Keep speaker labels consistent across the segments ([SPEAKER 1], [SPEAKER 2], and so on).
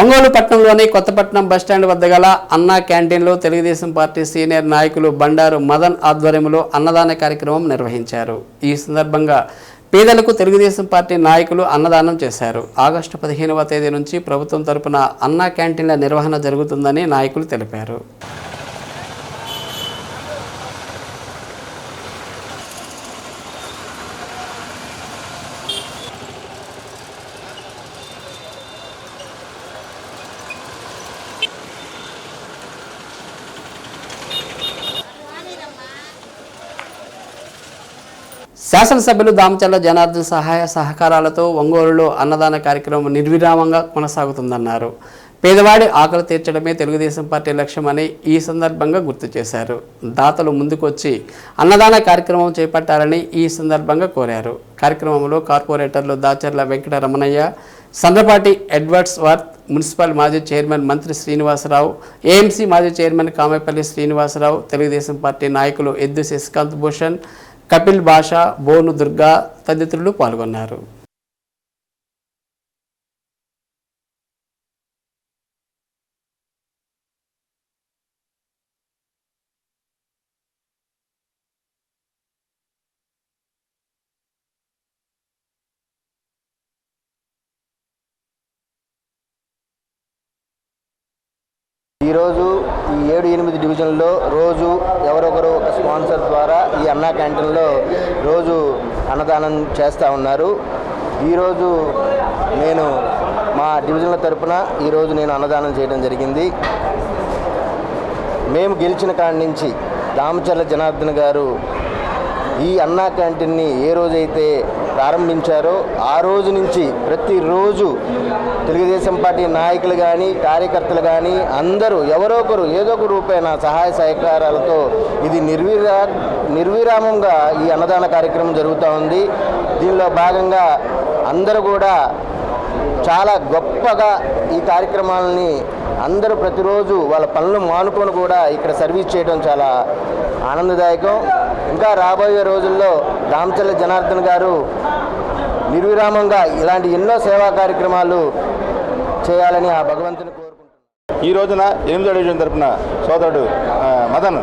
[SPEAKER 1] ఒంగోలు పట్టణంలోని కొత్తపట్నం బస్టాండ్ వద్ద గల అన్నా క్యాంటీన్లో తెలుగుదేశం పార్టీ సీనియర్ నాయకులు బండారు మదన్ ఆధ్వర్యంలో అన్నదాన కార్యక్రమం నిర్వహించారు. ఈ సందర్భంగా పేదలకు తెలుగుదేశం పార్టీ నాయకులు అన్నదానం చేశారు. ఆగస్టు పదిహేనవ తేదీ నుంచి ప్రభుత్వం తరపున అన్నా క్యాంటీన్ల నిర్వహణ జరుగుతుందని నాయకులు తెలిపారు. శాసనసభ్యులు దామచల్ల జనార్దన్ సహాయ సహకారాలతో ఒంగోలులో అన్నదాన కార్యక్రమం నిర్విరామంగా కొనసాగుతుందన్నారు. పేదవాడి ఆకలి తీర్చడమే తెలుగుదేశం పార్టీ లక్ష్యమని ఈ సందర్భంగా గుర్తు చేశారు. దాతలు ముందుకొచ్చి అన్నదాన కార్యక్రమం చేపట్టాలని ఈ సందర్భంగా కోరారు. కార్యక్రమంలో కార్పొరేటర్లు దాచర్ల వెంకటరమణయ్య సంద్రపాటి ఎడ్వర్డ్స్ వర్త్ మున్సిపల్ మాజీ చైర్మన్ మంత్రి శ్రీనివాసరావు ఏఎంసీ మాజీ చైర్మన్ కామేపల్లి శ్రీనివాసరావు తెలుగుదేశం పార్టీ నాయకులు ఎద్దు శశికాంత్ భూషణ్ కపిల్ భాష బోను దుర్గా తదితరులు పాల్గొన్నారు.
[SPEAKER 2] ఈరోజు ఈ ఏడు ఎనిమిది డివిజన్లో రోజు ఎవరొకరు ఒక స్పాన్సర్ ద్వారా ఈ అన్నా క్యాంటీన్లో రోజు అన్నదానం చేస్తూ ఉన్నారు. ఈరోజు నేను మా డివిజన్ల తరపున ఈరోజు నేను అన్నదానం చేయడం జరిగింది. మేము గెలిచిన కాడి నుంచి దామచర్ల జనార్దన్ గారు ఈ అన్నా క్యాంటీన్ని ఏ రోజైతే ప్రారంభించారో. ఆ రోజు నుంచి ప్రతిరోజు తెలుగుదేశం పార్టీ నాయకులు కానీ కార్యకర్తలు కానీ అందరూ ఎవరో ఒకరు ఏదో ఒక రూపైన సహాయ సహకారాలతో ఇది నిర్విరా నిర్విరామంగా ఈ అన్నదాన కార్యక్రమం జరుగుతూ ఉంది. దీనిలో భాగంగా అందరూ కూడా చాలా గొప్పగా ఈ కార్యక్రమాలని అందరూ ప్రతిరోజు వాళ్ళ పనులు మానుకొని కూడా ఇక్కడ సర్వీస్ చేయడం చాలా ఆనందదాయకం. ఇంకా రాబోయే రోజుల్లో రామచల్ల జనార్దన్ గారు నిర్విరామంగా ఇలాంటి ఎన్నో సేవా కార్యక్రమాలు చేయాలని ఆ భగవంతుని కోరుకుంటున్నాను.
[SPEAKER 3] ఈ రోజున ఎనిమిదో డివిజన్ తరపున సోదరుడు మదన్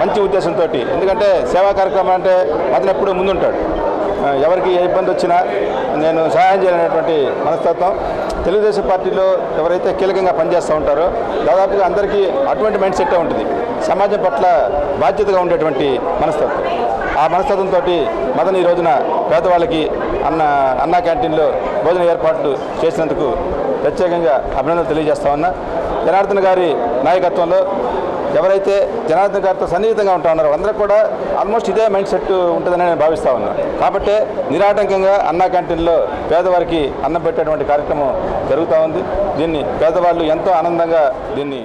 [SPEAKER 3] మంచి ఉద్దేశంతో ఎందుకంటే సేవా కార్యక్రమం అంటే మదన్ ఎప్పుడూ ముందుంటాడు. ఎవరికి ఏ ఇబ్బంది వచ్చినా నేను సహాయం చేయాలనేటువంటి మనస్తత్వం. తెలుగుదేశం పార్టీలో ఎవరైతే కీలకంగా పనిచేస్తూ ఉంటారో దాదాపుగా అందరికీ అటువంటి మైండ్ సెట్ ఉంటుంది. సమాజం పట్ల బాధ్యతగా ఉండేటువంటి మనస్తత్వం. ఆ మనస్తత్వంతో మదన్ ఈ రోజున పేదవాళ్ళకి అన్న అన్నా క్యాంటీన్లో భోజన ఏర్పాట్లు చేసినందుకు ప్రత్యేకంగా అభినందనలు తెలియజేస్తా ఉన్నా. జనార్దన్ గారి నాయకత్వంలో ఎవరైతే జనార్దన్ గారితో సన్నిహితంగా ఉంటా ఉన్నారో అందరూ కూడా ఆల్మోస్ట్ ఇదే మైండ్ సెట్ ఉంటుందని నేను భావిస్తా ఉన్నాను కాబట్టి నిరాటంకంగా అన్నా క్యాంటీన్లో పేదవారికి అన్నం పెట్టేటువంటి కార్యక్రమం జరుగుతూ ఉంది. దీన్ని పేదవాళ్ళు ఎంతో ఆనందంగా దీన్ని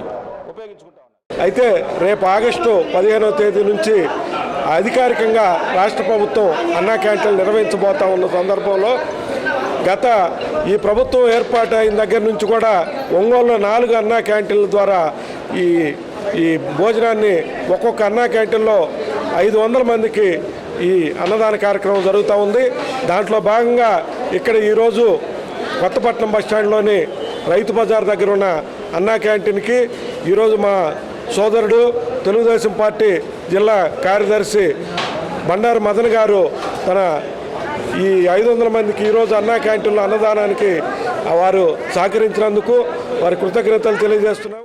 [SPEAKER 3] ఉపయోగించుకుంటారు
[SPEAKER 4] అయితే రేపు ఆగస్టు పదిహేనవ తేదీ నుంచి అధికారికంగా రాష్ట్ర ప్రభుత్వం అన్నా క్యాంటీన్లు నిర్వహించబోతా ఉన్న సందర్భంలో గత ఈ ప్రభుత్వం ఏర్పాటు అయిన దగ్గర నుంచి కూడా ఒంగోలులో నాలుగు అన్నా క్యాంటీన్ల ద్వారా ఈ ఈ భోజనాన్ని ఒక్కొక్క అన్నా క్యాంటీన్లో ఐదు వందల మందికి ఈ అన్నదాన కార్యక్రమం జరుగుతూ ఉంది. దాంట్లో భాగంగా ఇక్కడ ఈరోజు కొత్తపట్నం బస్టాండ్లోని రైతు బజార్ దగ్గర ఉన్న అన్నా క్యాంటీన్కి ఈరోజు మా సోదరుడు తెలుగుదేశం పార్టీ జిల్లా కార్యదర్శి బండారు మదన్ గారు తన ఈ ఐదు వందల మందికి ఈరోజు అన్నా క్యాంటీన్లో అన్నదానానికి వారు సహకరించినందుకు వారి కృతజ్ఞతలు తెలియజేస్తున్నాం